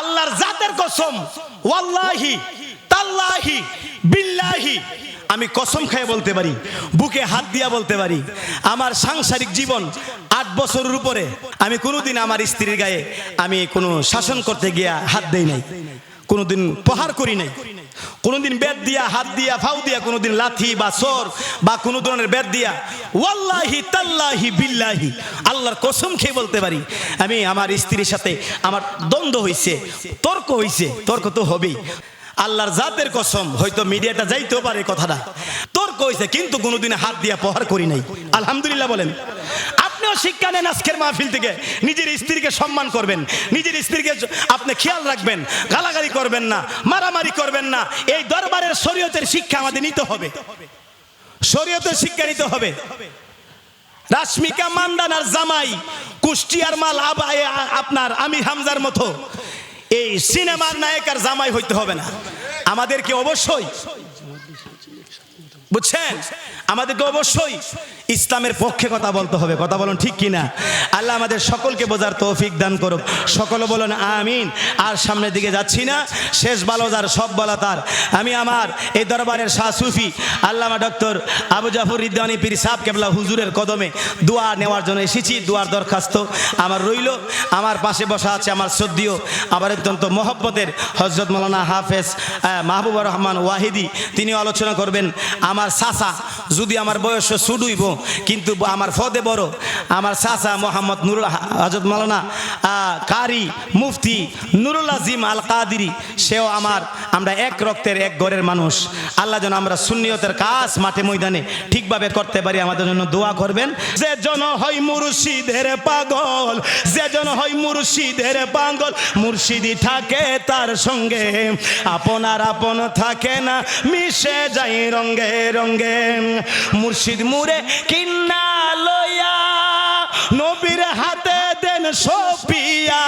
আল্লাহর জাতের কসম, ওয়াল্লাহি, তাল্লাহি, বিল্লাহি। আমি কসম খেয়ে বলতে পারি, বুকে হাত দিয়া বলতে পারি, আমার সাংসারিক জীবন আট বছরের উপরে আমি কোনোদিন আমার স্ত্রীর গায়ে আমি কোনো শাসন করতে গিয়া হাত দেই নাই, কোনোদিন প্রহার করি নাই। কোনোদিন বেদ দিয়া, হাত দিয়া, ফাউ দিয়া কোনোদিন লাথি বা সর বা কোনো ধরনের বেদ দিয়া, ওয়াল্লাহি তাল্লাহি বিল্লাহি, আল্লাহর কসম খেয়ে বলতে পারি, আমি আমার স্ত্রীর সাথে আমার দ্বন্দ্ব হইছে, তর্ক হইছে, তর্ক তো হবেই। আল্লাহর জাতের কসম, হয়তো মিডিয়াটা যাইতেও পারে কথাটা। তর্ক হইছে, কিন্তু কোনোদিন হাত দিয়া প্রহার করি নাই। আলহামদুলিল্লাহ বলেন। আপনিও শিক্ষা নেন আজকের মাহফিল থেকে। নিজের স্ত্রীকে সম্মান করবেন। নিজের স্ত্রীকে আপনি খেয়াল রাখবেন। গালাগালি করবেন না, মারামারি করবেন না। এই দরবারের শরীয়তের শিক্ষা আমাদের নিতে হবে। শরীয়তের শিক্ষা নিতে হবে। রাশ্মিকা মান্দানার জামাই, কুষ্টিয়ার মাল আপনার আমি হামজার মতো। এই সিনেমার নায়িকার জামাই হইতে হবে না। আমাদেরকে অবশ্যই বুঝছেন? আমাদেরকে অবশ্যই ইসলামের পক্ষে কথা বলতে হবে। কথা বলুন ঠিক কিনা? আল্লাহ আমাদের সকলকে বোঝার তৌফিক দান করুক। সকলে বলুন আমিন। আর সামনের দিকে যাচ্ছি না। শেষ বালো যার সব বলা তার। আমি আমার এই দরবারের শাহ সুফি আল্লামা ডক্টর আবু জাফর রিদানি পীর সাহ কেবলা হুজুরের কদমে দোয়া নেওয়ার জন্য এসেছি। দোয়ার দরখাস্ত আমার রইল। আমার পাশে বসা আছে আমার সদ্যীয় আবার অত্যন্ত মহব্বতের হজরত মৌলানা হাফেজ আহ, মাহবুবুর রহমান ওয়াহিদি। তিনি আলোচনা করবেন, আমার সাসা যদি আমার বয়স সুডুইব কিন্তু আমার ফদে বড়, আমার সাসা মোহাম্মদ নুরুল হজরত মৌলানা কারি মুফতি নুরুল আজিম আল কাদিরি সেও আমার, আমরা এক রক্তের এক ঘরের মানুষ। আল্লাহ যেন আমরা সুন্নিয়তের কাজ মাঠে ময়দানে ঠিকভাবে করতে পারি, আমাদের জন্য দোয়া করবেন। যে জন হয় মুর্শিদের পাগল, যে জন হয় মুর্শিদের পাগল, মুর্শিদি থাকে তার সঙ্গে, আপনার আপন থাকে না মিশে যাই রঙ্গে রঙ্গে মুর্শিদ মুরে কিন্না লইয়া, নবীর হাতে দেন সপিয়া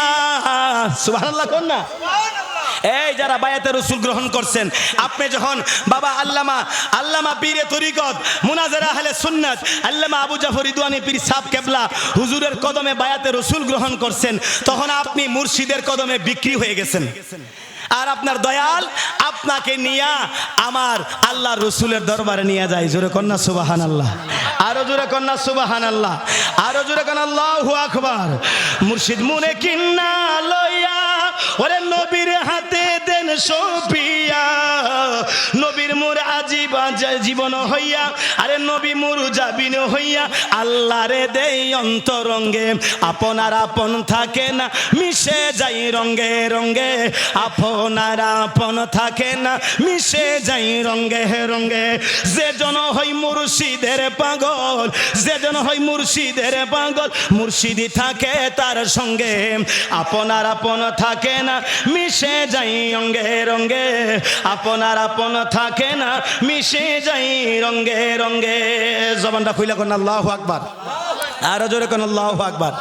সুবহানাল্লাহ, কোন না? এই যারা বায়াতে রসুল গ্রহণ করছেন, আপনি যখন বাবা আল্লামা আল্লামা পীরে তরিকত, মুনাজারা আহলে সুন্নাত, আল্লামা আবু জাফর ইদওয়ানি পীর সাহ কেবলা হুজুরের কদমে বায়াতে রসুল গ্রহণ করছেন, তখন আপনি মুর্শিদের কদমে বিক্রি হয়ে গেছেন। আর আপনার দয়াল আপনাকে নিয়া আমার আল্লাহ রসুলের দরবারে নিয়ে যায় জোরে কন্যা সুবাহান আল্লাহ আরও জোরে কন্যা সুবাহান আল্লাহ আরও জোরে কন্যা আল্লাহ আকবার। মুর্শিদ মুনে কিনা লইয়া, ওরে নবীর হাতে দেন সপিয়া জীবন হইয়া, আরে নবী মোর যাবিন হইয়া আল্লাহ রে দেই অন্তরঙ্গে। আপনার আপন থাকে না, মিশে যাই রঙ্গে রঙ্গে। আপনার আপন থাকে না, মিশে যাই রঙ্গে রঙ্গে। যে জন হই মুর্শিদের পাগল যে জন হই মুর্শিদের পাগল, মুর্শিদি থাকে তার সঙ্গে। আপনার আপন থাকে না, মিশে যাই রঙ্গে রঙ্গে। আপনার আপন থাকে না মিশে যাই রঙ্গে রঙ্গে। জবানটা খুইলা কোন আল্লাহ আকবার। আরও জোরে কোন আল্লাহ আকবার।